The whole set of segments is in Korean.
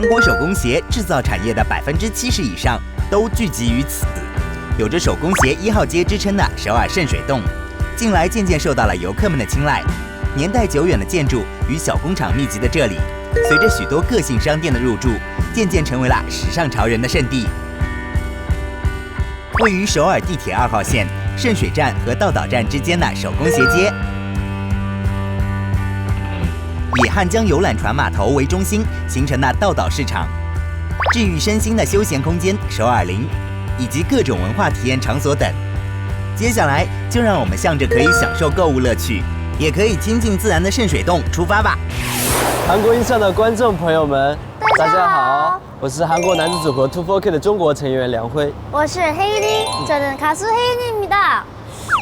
韩国手工鞋制造产业的百分之七十以上都聚集于此。有着“手工鞋一号街”之称的首尔圣水洞，近来渐渐受到了游客们的青睐。年代久远的建筑与小工厂密集的这里，随着许多个性商店的入驻，渐渐成为了时尚潮人的圣地。位于首尔地铁二号线圣水站和道岛站之间的手工鞋街，以汉江游览船码头为中心形成的道岛市场，治愈身心的休闲空间首尔林，以及各种文化体验场所等。接下来，就让我们向着可以享受购物乐趣，也可以亲近自然的圣水洞出发吧。韩国印象的观众朋友们，大家好我是韩国男子组合 Two Four K 的中国成员梁辉。 我是혜인이 저는 가수 혜인이입니다.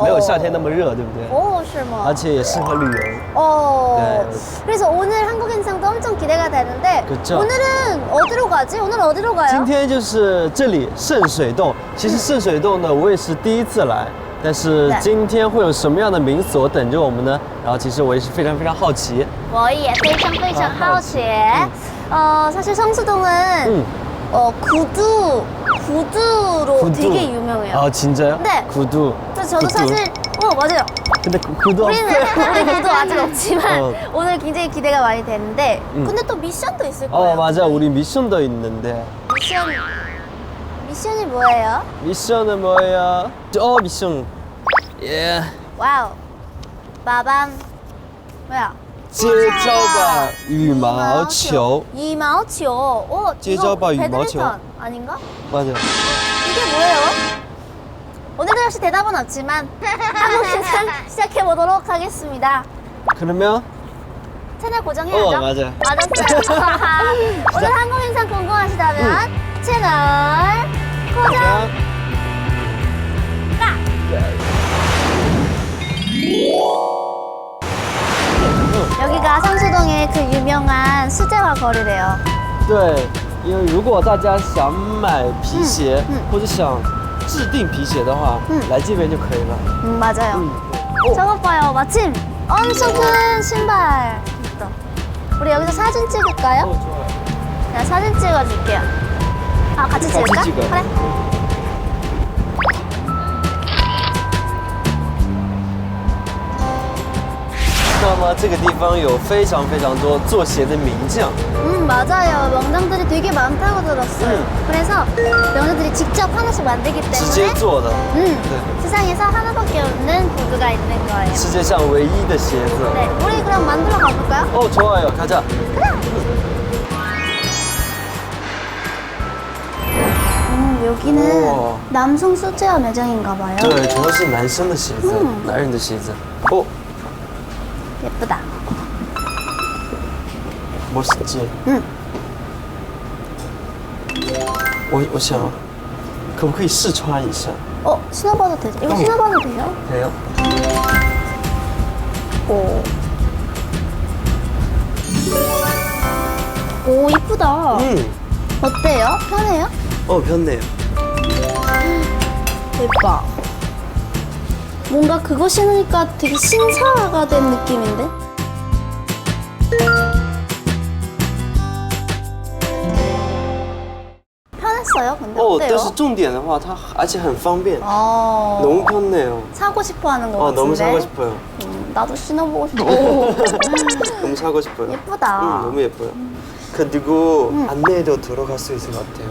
没有夏天那么热，对不对？ 오, 是吗?而且也适合旅游。 어. 네. 그래서 오늘 한국 인상도 엄청 기대가 되는데 그쵸. 오늘은 어디로 가지? 오늘 어디로 가요? 今天就是这里圣水洞，其实圣水洞呢，我也是第一次来，但是对今天会有什么样的民所等着我们呢？然后其实我也是非常非常好奇。 저희非常非常好奇. 어, 사실 성수동은 음. 어, 구두, 구두로 구두. 되게 유명해요. 아 진짜요? 네. 구두. 그래서 저도 구두. 사실, 어, 맞아요. 근데 구- 구두 우리는, 우리 구두 아직 없지만 어. 오늘 굉장히 기대가 많이 되는데 음. 근데 또 미션도 있을 거예요. 어 맞아 우리 미션도 있는데 미션, 미션이 뭐예요? 미션은 뭐예요? 어 미션 예 와우. 마밤. 뭐야? 接招吧羽毛球 이마오치오. 어, 이거 接招吧羽毛球. 배드민턴 아닌가? 맞아 이게 뭐예요? 오늘도 역시 대답은 없지만 한국 인상 시작해 보도록 하겠습니다. 그러면 채널 고정해야죠. 어, 맞아요. 맞았어요. 오늘 한국 인상 궁금하시다면 채널 고정. 자, 여기가 성수동의 그 유명한 수제화 거리래요. 对，因为如果大家想买皮鞋、嗯嗯或者想 制定皮鞋的话，嗯来这边就可以了。 음, 맞아요. 嗯，哦， 저것 봐요. 마침 엄청 큰 신발 있다. 우리 여기서 사진 찍을까요? 哦， 좋아요. 내가 사진 찍어줄게요. 아, 같이 같이 찍을까? 찍어요. 그래. 那么这个地方有非常非常多做鞋的名匠， 음 맞아요 명장들이 되게 많다고 들었어요 음. 그래서 명장들이 직접 하나씩 만들기 直接 때문에 做的， 음, 对， 세상에서 하나밖에 없는 구두가 있는 거예요 世界上唯一的鞋子。 네 우리 그럼 만들어 가볼까요? 어 좋아요, 가자. 음, 여기는 우와. 남성 수제화 매장인가 봐요 对，主要是男生的鞋子，嗯男人的鞋子。哦， 예쁘다 멋있지. 응. 我我想，可不可以试穿一下？ 어 신어봐도 되죠? 이거 응. 신어봐도 돼요? 没有。 오. 오 이쁘다 음. 어때요? 편해요? 어 편해요. 대박. 뭔가 그거 신으니까 되게 신사가 된 느낌인데? 편했어요, 근데 哦， 어때요? 但是重点的话，它而且很方便， 어, 너무 편해요. 사고 싶어 하는 거 어 같은데? 너무 사고 싶어요. 음, 나도 신어보고 싶어. 너무 사고 싶어요. 예쁘다. 응, 너무 예뻐요. 그리고 안내도 들어갈 수 있을 것 같아요.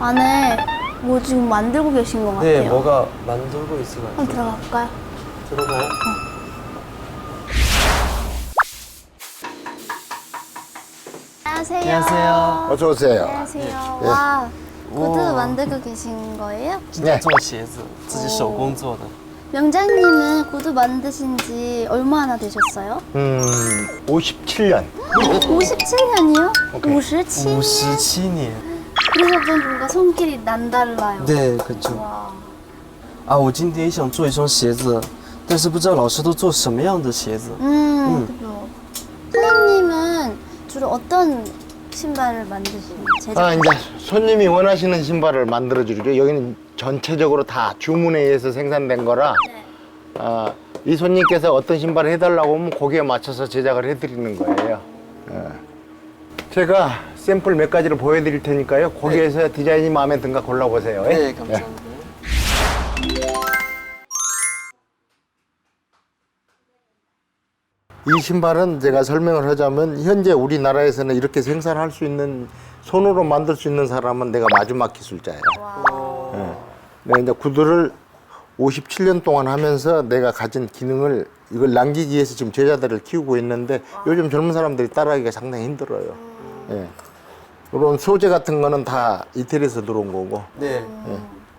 안에 뭐 지금 만들고 계신 것 같아요. 네, 뭐가 만들고 있을 것 한번 같아요. 들어가 볼까요? 들어가요? 안녕하세요. 안녕하세요. 어서 오세요. 안녕하세요. 예. 와, 구두 우와. 만들고 계신 거예요? 在做鞋子，自己手工做的。 명장님은 구두 만드신 지 얼마나 되셨어요? 음, 57년. 57년이요? 오케이. 57년? 57年。 그래서 좀 뭔가 손길이 남달라요. 对，可就 와. 啊，我今天想做一双鞋子， 但是不知道老师都做什么样的鞋子。 음, 그죠. 사장님은 주로 어떤 신발을 만드시는 제작? 아, 이제 손님이 원하시는 신발을 만들어 주죠. 여기는 전체적으로 다 주문에 의해서 생산된 거라 네. 아, 이 손님께서 어떤 신발을 해달라고 하면 거기에 맞춰서 제작을 해드리는 거예요. 예. 제가 샘플 몇 가지를 보여드릴 테니까요. 거기에서 디자인이 마음에 든가 골라보세요. 예? 네, 감사합니다. 이 신발은 제가 설명을 하자면 현재 우리나라에서는 이렇게 생산할 수 있는 손으로 만들 수 있는 사람은 내가 마지막 기술자예요. 예. 내가 이제 구두를 57년 동안 하면서 내가 가진 기능을 이걸 남기기 위해서 지금 제자들을 키우고 있는데 요즘 젊은 사람들이 따라하기가 상당히 힘들어요. 예. 이런 소재 같은 거는 다 이태리에서 들어온 거고 네.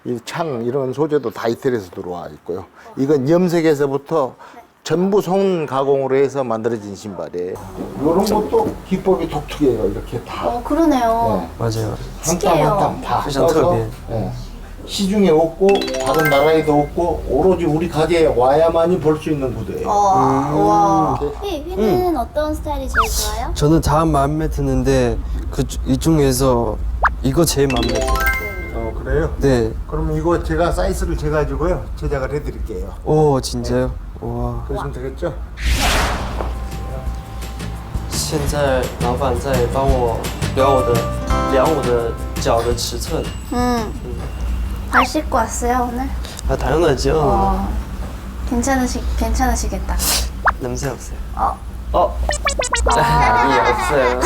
이 창 이런 소재도 다 이태리에서 들어와 있고요. 이건 염색에서부터 전부 손 가공으로 해서 만들어진 신발이에요. 이런 것도 기법이 독특해요. 이렇게 다. 어, 그러네요. 네. 맞아요. 한 땀 한 땀 다 패션 써서 특이해. 예. 네. 시중에 없고 다른 나라에도 없고 오로지 우리 가게에 와야만이 볼 수 있는 구두예요. 어, 음. 와. 휘, 휘는 음. 어떤 스타일이 제일 좋아요? 저는 다 마음에 드는데 그 이 중에서 이거 제일 마음에 들어요. 어, 그래요? 네. 그럼 이거 제가 사이즈를 재가지고요 제작을 해드릴게요. 오 진짜요? 와. 그러시면 되겠죠? 现在老板在帮我量我的量我的脚的尺寸。 음. 발 씻고 왔어요, 오늘? 아 당연하죠. 어. 괜찮으시, 괜찮으시겠다. 냄새 없어요. 어. 어. 예 없어요.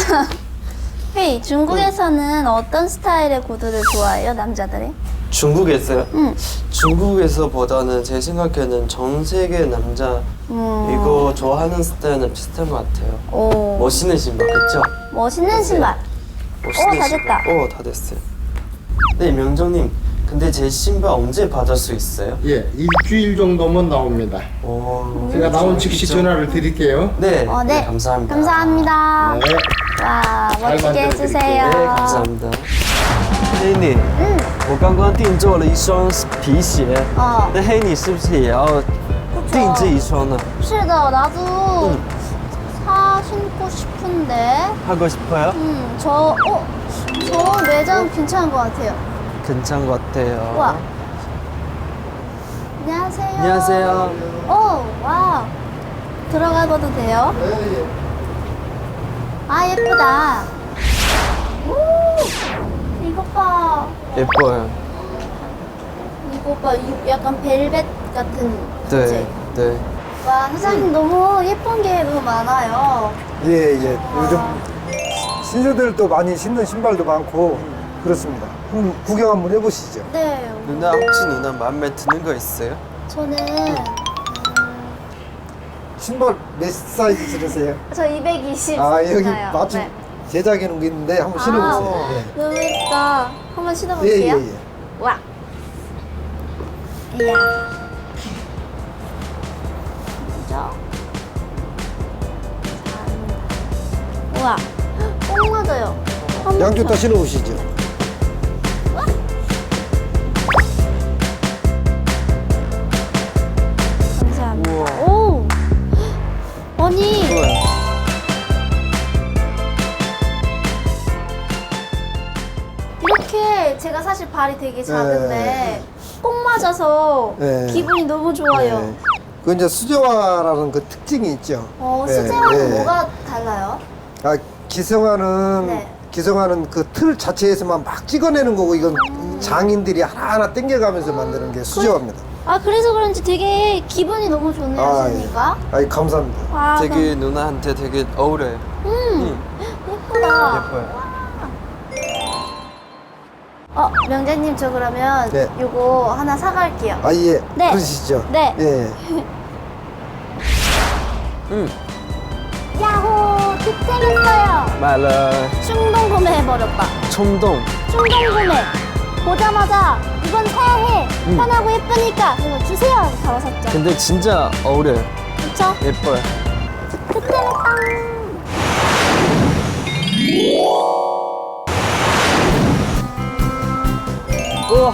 휘, 중국에서는 어떤 스타일의 구두를 좋아해요, 남자들이? 중국에서요? 응. 중국에서보다는 제 생각에는 전 세계 남자 음. 이거 좋아하는 스타일은 비슷한 것 같아요. 오. 멋있는 신발, 그쵸? 멋있는 신발. 멋있는 오, 다 신발. 됐다. 오, 다 됐어요. 네, 명정님. 근데 제 신발 언제 받을 수 있어요? 예, 일주일 정도면 나옵니다. 오. 제가 나온 즉시 전화를 드릴게요. 네, 어, 네. 감사합니다. 감사합니다. 네. 와, 잘 멋지게 만들어 드릴게요. 해주세요. 네, 감사합니다. 黑你，我刚刚定做了一双皮鞋，哦那黑你是不是也要定制一双呢？ 실다 나도 사 신고 싶은데. 하고 싶어요? 음, 저, 어, 저 매장 괜찮은 것 같아요. 괜찮은 것 같아요. 와. 안녕하세요. 안녕하세요. 오, 와. 들어가봐도 돼요? 아, 예쁘다. 오, 이거 봐. 예뻐요. 이거 봐. 이 약간 벨벳 같은. 네, 소재. 네. 와, 사장님 너무 예쁜 게 너무 많아요. 예, 예. 요즘 신세들도 많이 신는 신발도 많고 그렇습니다. 한번 구경 한번 해보시죠. 네, 누나 혹시 누나 마음에 드는 거 있어요? 저는 신발 몇 사이즈 신으세요? 저 220. 아, 여기 신어요. 맞춤 네. 제작해 놓은 게 있는데 한번 신어보세요. 아, 너무 예쁘다. 한번 예, 예, 신어볼게요. 예. 예. 와. 이야. 그죠? 우와. 꼭 맞아요. 양쪽 다 더. 신어보시죠. 사실 발이 되게 작은데 네. 꼭 맞아서 네. 기분이 너무 좋아요. 네. 그 이제 수제화라는 그 특징이 있죠. 어, 네, 수제와는 네. 뭐가 달라요? 아, 기성화는 네. 기성화는 그 틀 자체에서만 막 찍어내는 거고 이건 장인들이 하나하나 당겨가면서 만드는 게 수제화입니다. 아 그래서 그런지 되게 기분이 너무 좋네요, 아, 하시니까. 아이 감사합니다. 아, 되게 누나한테 되게 어울려요. 음, 예쁘다. 예뻐요. 어, 명재님 저 그러면 네. 요거 하나 사갈게요. 아, 예. 네. 그러시죠. 네. 예. 음, 야호! 득템했어요! 말라. 충동 구매해버렸다. 충동. 충동 구매! 보자마자 이건 사야 해! 음. 편하고 예쁘니까 이거 주세요! 해서 바로 샀죠. 근데 진짜 어울려요. 그쵸? 예뻐요. 득템했다! 우와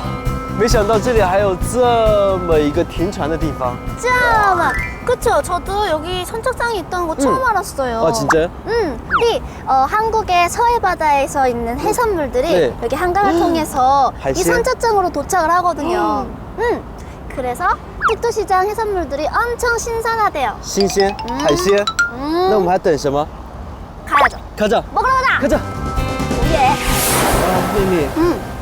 没想到这里还有这么一个停船的地方。 짜 그쵸 저도 여기 선착장이 있다는 거 처음 응. 알았어요 아, 진짜요? 응. 이 어, 한국의 서해 바다에서 있는 해산물들이 네. 여기 한강을 통해서 이海鲜? 선착장으로 도착을 하거든요 응. 그래서 뚝뚝시장 해산물들이 엄청 신선하대요 新鲜海鲜，那我们 음. 还等什么？ 가야죠 看这， 먹으러 가자 看这。 예. 啊，妹妹，嗯，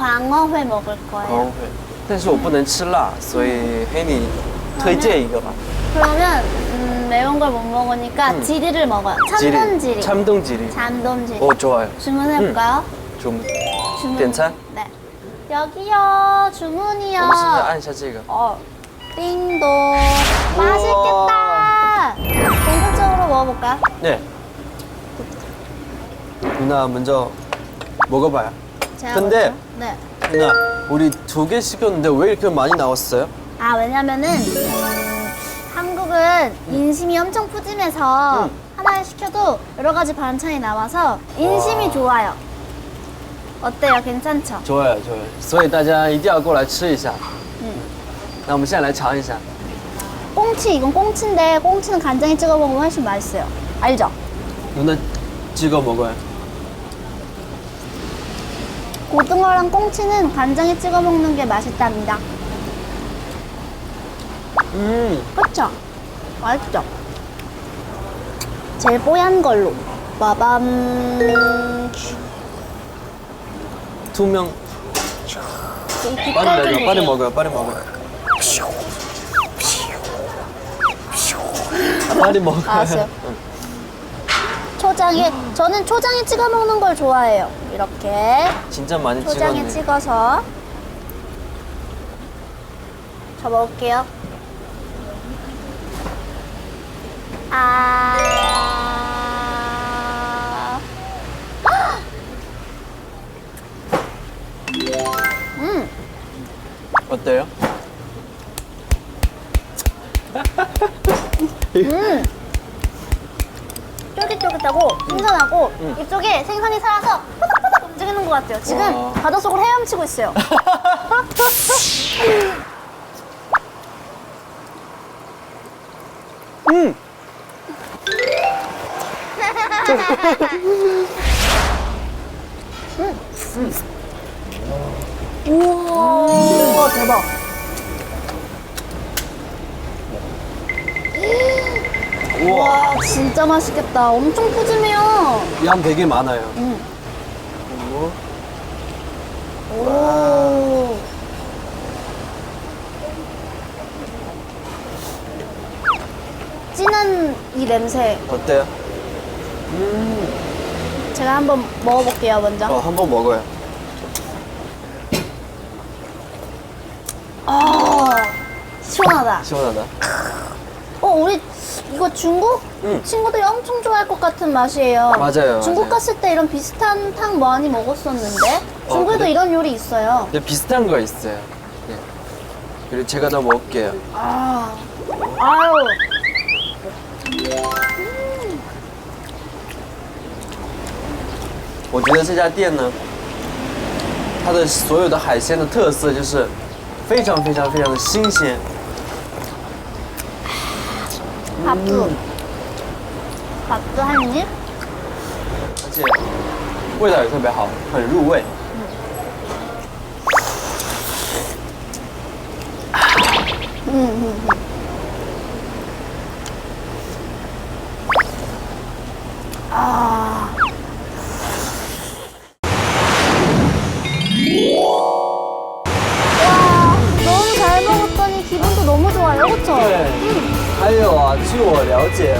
광어회 먹을 거예요. 黄会，但是我不能吃辣，所以黑你推荐一个吧。 그러면 음, 매운 걸 못 먹으니까 음. 지리를 먹어요. 참돔지리. 참동지리. 참돔지리. 오 좋아요. 주문해볼까요? 좀 주문. 괜찮? 네. 여기요. 주문이요. 我们现在按一下这个。 어, 띵동. 맛있겠다. 본격적으로 먹어볼까요? 네. 누나 먼저 먹어봐요. 제가 근데- 먼저. 네. 누나 우리 두 개 시켰는데 왜 이렇게 많이 나왔어요? 아 왜냐면은 음, 한국은 인심이 엄청 푸짐해서 음. 하나를 시켜도 여러 가지 반찬이 나와서 인심이 좋아요. 어때요? 괜찮죠? 좋아요좋아요所以大家一定要过来吃一下。嗯那我们现在来尝一下。 꽁치 이건 꽁치인데 꽁치는 간장에 찍어 먹으면 훨씬 맛있어요. 알죠? 누나 찍어 먹어요. 고등어랑 꽁치는 간장에 찍어 먹는 게 맛있답니다. 음, 그쵸? 맛있죠? 제일 뽀얀 걸로. 빠밤. 빨리 빛깔 좀 빨리. 먹어요, 빨리 먹어요. 아, 빨리 먹어요. 알았어요. 초장에 저는 초장에 찍어 먹는 걸 좋아해요. 이렇게 진짜 많이 초장에 찍었네. 찍어서 저 먹을게요. 아. 음, 어때요? 음. 쫄깃쫄깃하고 신선하고 음. 이쪽에 생선이 살아서 포닥 움직이는 것 같아요. 지금 와. 바닷속을 헤엄치고 있어요. 음. 우와 대박. 우와, 와 진짜 맛있겠다. 엄청 푸짐해요. 양 되게 많아요. 음. 오. 오. 진한 이 냄새 어때요? 제가 한번 먹어볼게요 먼저. 어, 한번 먹어요. 아 시원하다. 시원하다. 어 우리 이거 중국 응. 친구들이 엄청 좋아할 것 같은 맛이에요. 맞아요, 중국 맞아요. 갔을 때 이런 비슷한 탕 많이 먹었었는데 어, 중국에도 그래? 이런 요리 있어요. 근데 비슷한 거 있어요. 네. 그리고 제가 다 먹을게요. 아 아유 我觉得这家店呢，它的所有的海鲜的特色就是非常非常非常的新鲜。 밥도 밥도 한 입. 而且味道也特别好，很入味。 음, 음, 음. 아. 와, 너무 잘 먹었더니 기분도 너무 좋아요, 그쵸? 还有啊，据我了解，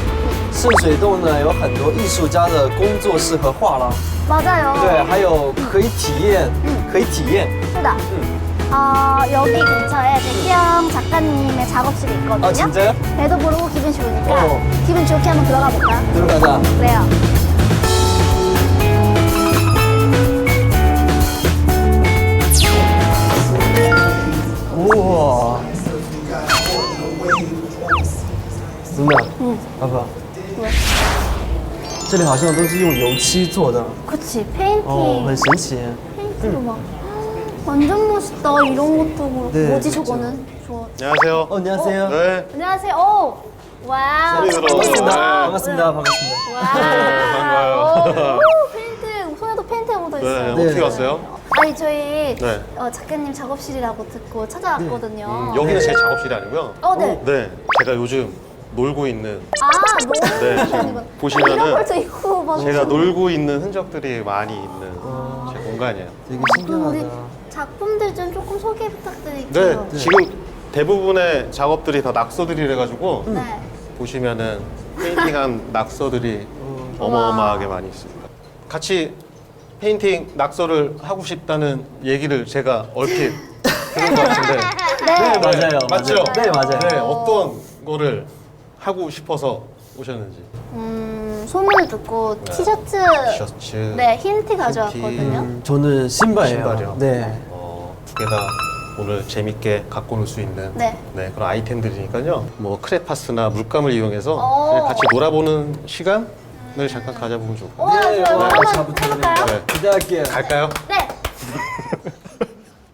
圣水洞呢有很多艺术家的工作室和画廊， 맞아요. 对，还有可以体验，可以体验。是的。嗯， 어, 여기 근처에 백희영 작가님의 작업실이 있거든요. 아, 진짜요? 배도 부르고 기분 좋으니까 어. 기분 좋게 한번 들어가 볼까? 들어가자. 그래요. 우와. 누나, 봐봐. 这里好像都是用油漆做的， 그치 페인팅 哦，很神奇。 페인트로 막 완전 멋있다 이런 것도 그렇고 네, 뭐지 그쵸. 저거는 저 안녕하세요. 어, 안녕하세요. 네. 안녕하세요 오 와우 소리 들어. 작가님. 네. 반갑습니다. 반갑습니다. 와우 반가워요. 오, 페인트 손에도 페인트 묻어 네, 있어요 네. 어떻게 왔어요? 아니 저희 네. 어, 작가님 작업실이라고 듣고 찾아왔거든요 여기는 제 작업실이 아니고요. 어, 네. 네, 제가 요즘 놀고 있는 아, 너무 네, 아니구나. 보시면은 이런 막 제가 놀고 있는 흔적들이 많이 있는 제 공간이에요. 되게 신기하다. 작품들 좀 조금 소개 부탁드릴게요. 네, 지금 대부분의 작업들이 다 낙서들이래 가지고 네. 보시면은 페인팅한 낙서들이 어마어마하게 많이 있습니다. 같이 페인팅 낙서를 하고 싶다는 얘기를 제가 얼핏 들은 것 같은데 네. 맞아요. 맞죠? 맞아요. 네, 맞아요. 네, 어떤 거를 하고 싶어서 오셨는지. 음, 소문을 듣고 티셔츠, 티셔츠, 네, 힌트 가져왔거든요. 음, 저는 신발이에요. 신발이요. 네. 어, 두 개 다 오늘 재밌게 갖고 놀수 있는 네. 그런 아이템들이니까요. 뭐 크레파스나 물감을 이용해서 오. 그냥 같이 놀아보는 시간을 잠깐 가져보면 좋을 것 같아요. 와, 네, 좋아요. 네, 한번 잘 부탁드립니다. 해볼까요? 네. 기대할게요. 갈까요? 네.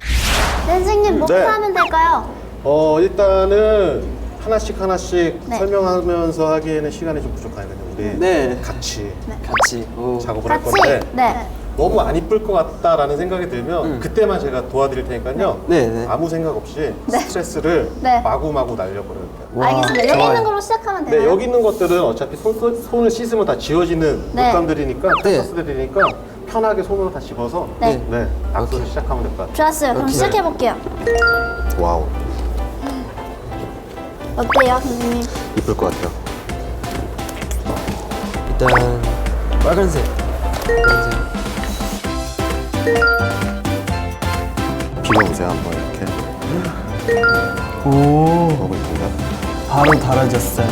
선생님, 뭐부터 네. 하면 될까요? 어 일단은 하나씩 하나씩 네. 설명하면서 하기에는 시간이 좀 부족하니까요. 우리 네. 같이 같이. 오. 작업을 할 같이. 건데 네. 너무 안 이쁠 것 같다라는 생각이 들면 그때만 제가 도와드릴 테니까요. 네, 네. 아무 생각 없이 스트레스를 네. 마구마구 날려버려요. 와, 알겠습니다. 여기 좋아요. 있는 걸로 시작하면 되나요? 네, 여기 있는 것들은 어차피 손, 손을 씻으면 다 지워지는 네. 물감들이니까, 네. 소스들이니까 편하게 손으로 다 집어서 네. 네, 낙서를 시작하면 될 것 같아요. 좋았어요. 그럼 오케이. 시작해볼게요. 와우, 어때요, 선생님? 이쁠 것 같아요. 일단 빨간색. 빨간색. 비벼보세요, 한번 이렇게. 오. 이쁜가? 바로 달아졌어요.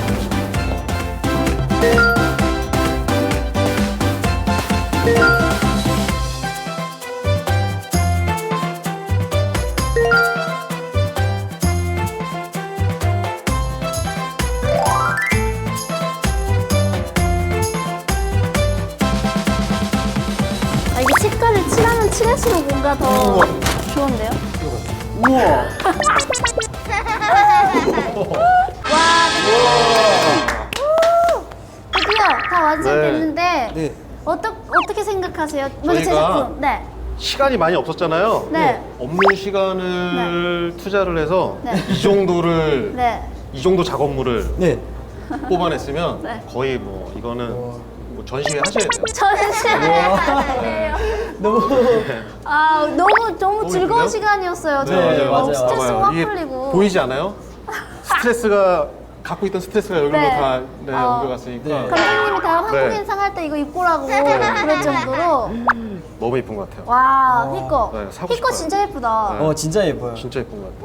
뭔가 더 좋은데요? 우와. 와, 드디어 다 완성됐는데 네. 어떠, 어떻게 생각하세요? 먼저 제 저희가- 작품. 네. 시간이 많이 없었잖아요. 네. 없는 시간을 투자를 해서 네. 이 정도를 네. 이 정도 작업물을 네. 뽑아냈으면 네. 거의 뭐 이거는 뭐 전시회 하셔야 돼요. 전시회예요. 너무 아 너무 너무 즐거운? 시간이었어요. 네, 저희 맞아요, 어, 맞아요. 스트레스. 확 이게 풀리고. 보이지 않아요? 스트레스가 갖고 있던 스트레스가 여기로 네. 다 네, 어. 옮겨갔으니까 네. 감독님이 다 한국 네. 인상 할 때 이거 입고 라고 그럴 정도로 너무 이쁜 것 같아요. 와 희꺼 네, 사고 희꺼 싶어요. 진짜 예쁘다. 네. 어 진짜 예뻐요. 진짜 이쁜 것 같아요.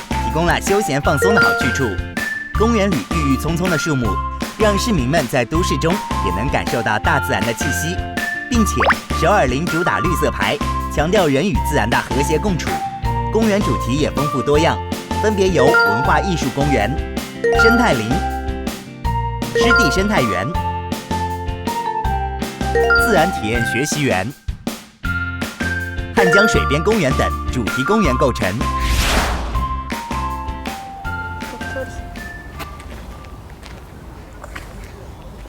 提供了休闲放松的好去处。公园里郁郁葱葱的树木，让市民们在都市中也能感受到大自然的气息，并且首尔林主打绿色牌，强调人与自然的和谐共处。公园主题也丰富多样，分别有文化艺术公园、生态林。湿地生态园、自然体验学习园、汉江水边公园等主题公园构成。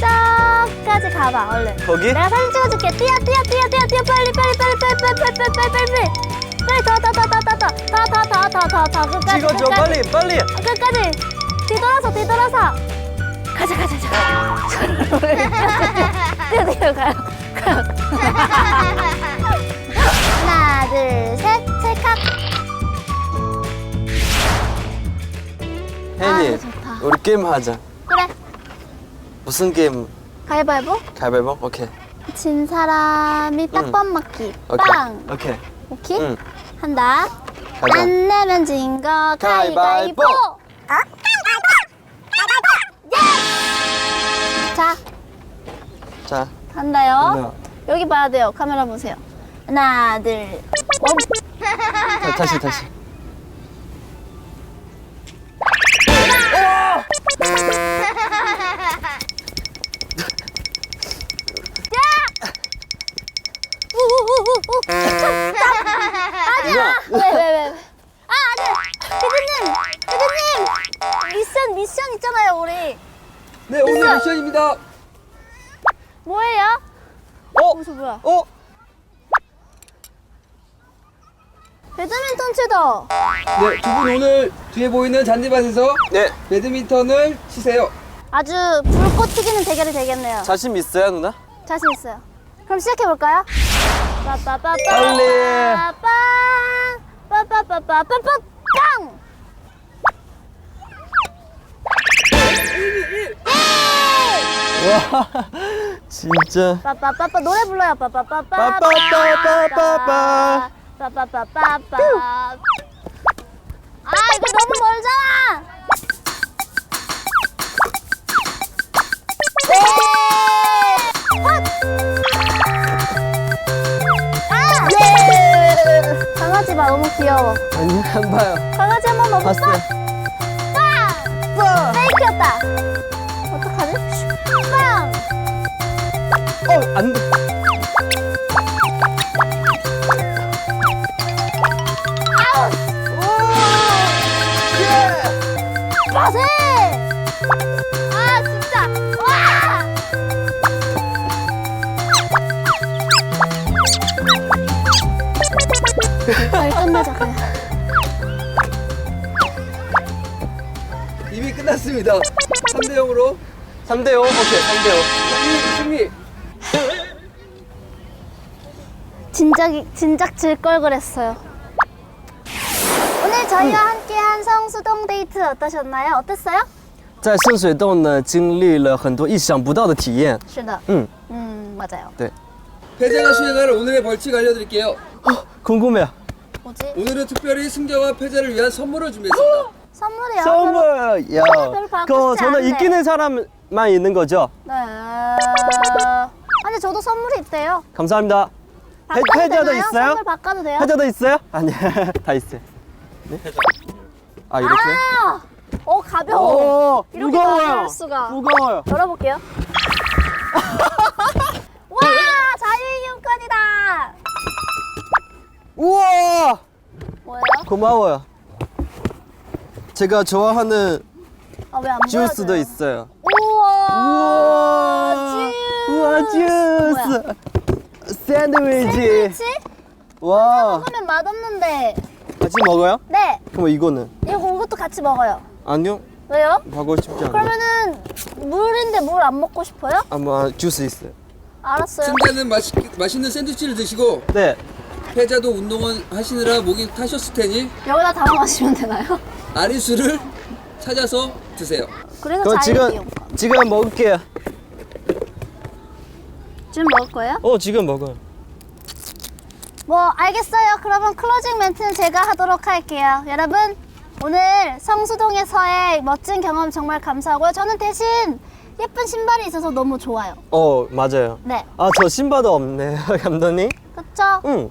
저까지 가봐 얼른. 거기? 내가 사진 찍어줄게. 뛰어 뛰어 뛰어 뛰어 뛰어. 빨리 빨리 빨리 빨리 빨리 빨리 빨리 빨리 빨리. 빨리 빨리 더더더더더더더더더더. 끝까지 찍어줘 끝까지. 빨리 빨리. 끝까지. 뒤돌아서 뒤돌아서. 가자 가자 가자. 뛰어 뛰어 가요 가요 하나 둘셋 찰칵 혜니, 아, 좋다. 우리 게임 하자. 그래 무슨 게임? 가위바위보 가위바위보? 오케이. 진 사람이 딱밤 맞기 오케이. 빵 오케이. 오케이 응. 한다 가자. 안 내면 진 거 가위바위보 가위바위보. 아? 자 자, 간다요 여기 봐야 돼요 카메라 보세요 하나 둘 원. 자, 다시 다시. 왜 왜 왜? 아 아니야 피디님 피디님 미션 미션 있잖아요 우리 네, 오늘 미션입니다. 뭐예요? 어? 저 뭐야? 어? 배드민턴 치다 네, 두 분 오늘 뒤에 보이는 잔디밭에서 네. 배드민턴을 치세요. 아주 불꽃 튀기는 대결이 되겠네요 자신 있어요, 누나? 자신 있어요 그럼 시작해 볼까요? 빠빠빠빠 빨리. 빠빠 빠빠빠빠빠빵 진짜. 빠빠빠빠 노래 불러요 빠빠빠빠 빠빠빠빠빠빠. 빠빠빠빠빠 아 이거 너무 멀잖아 아! 강아지 봐 너무 귀여워 아니, 안 봐요. 강아지 한번 먹을까? 봤어요. 빵! 페이크였다 어떡하지? 슈, 빵! 어, 안 돼. 맛에! 아 끝내자 그냥 이미 끝났습니다. 3대 0으로 3대 5. 오케이, 3대 승리. 진작 진작 질 걸 그랬어요. 오늘 저희와 함께한 성수동 데이트 어떠셨나요? 어땠어요? 5.在圣水洞呢，经历了很多意想不到的体验。是的. 응. 음 맞아요. 패자가 수행할 오늘의 벌칙 알려드릴게요. 궁금해요. 뭐지? 오늘은 특별히 승자와 패자를 위한 선물을 준비했습니다. 선물이요. 선물요. 별로 받고 그거 싶지 저는. 이기는 사람만 있는 거죠? 네. 아니 저도 선물이 있대요. 감사합니다. 패, 바꿔도 패자도 되나요? 있어요? 선물 바꿔도 돼요? 패자도 있어요? 아니, 다 있어요. 네? 아, 이렇게? 아! 어 가벼워. 오, 이렇게 무거워요. 가벼울 수가. 무거워요. 열어볼게요. 와 자유이용권이다. 우와! 뭐예요? 고마워요. 제가 좋아하는 아 왜안 주스도 보여줘요? 있어요. 우와. 우와! 주스. 우와, 주스! 샌드위치! 샌드위치? 와! 먹으면 맛없는데. 같이 먹어요? 네. 그럼 이거는? 이거 이것도 같이 먹어요. 아니요. 왜요? 먹고 싶지 않아요. 그러면은 물인데 물 안 먹고 싶어요? 아마 주스 있어요. 알았어요. 승자는 맛있, 맛있는 샌드위치를 드시고 네. 패자도 운동을 하시느라 목이 타셨을 테니 여기다 담아 마시면 되나요? 아리수를 찾아서 드세요. 그래서 그럼 자유이용권. 지금, 지금 먹을게요. 지금 먹을 거예요? 어, 지금 먹어요. 뭐 알겠어요. 그러면 클로징 멘트는 제가 하도록 할게요. 여러분 오늘 성수동에서의 멋진 경험 정말 감사하고요. 저는 대신 예쁜 신발이 있어서 너무 좋아요. 어, 맞아요. 네, 아, 저 신발도 없네요, 감독님. 그쵸? 응.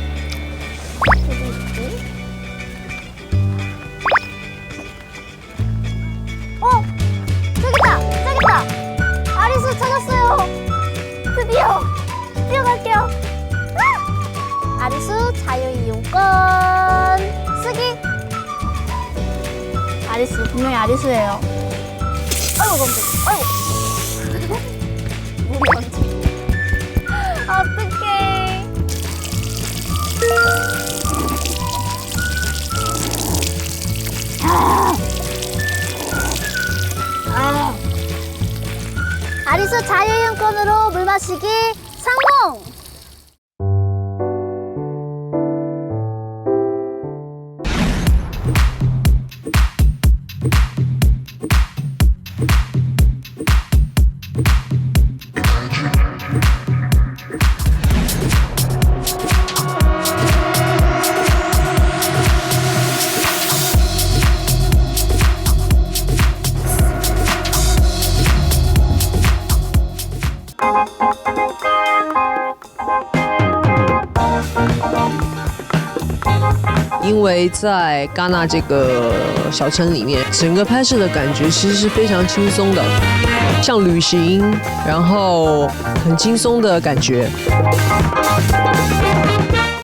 아리수예요. 아이고, 깜짝이야. 아이고! 물이 얹혀. 어떡해. 아. 아리수 자유이용권으로 물 마시기 성공! 在戛纳这个小城里面，整个拍摄的感觉其实是非常轻松的，像旅行，然后很轻松的感觉。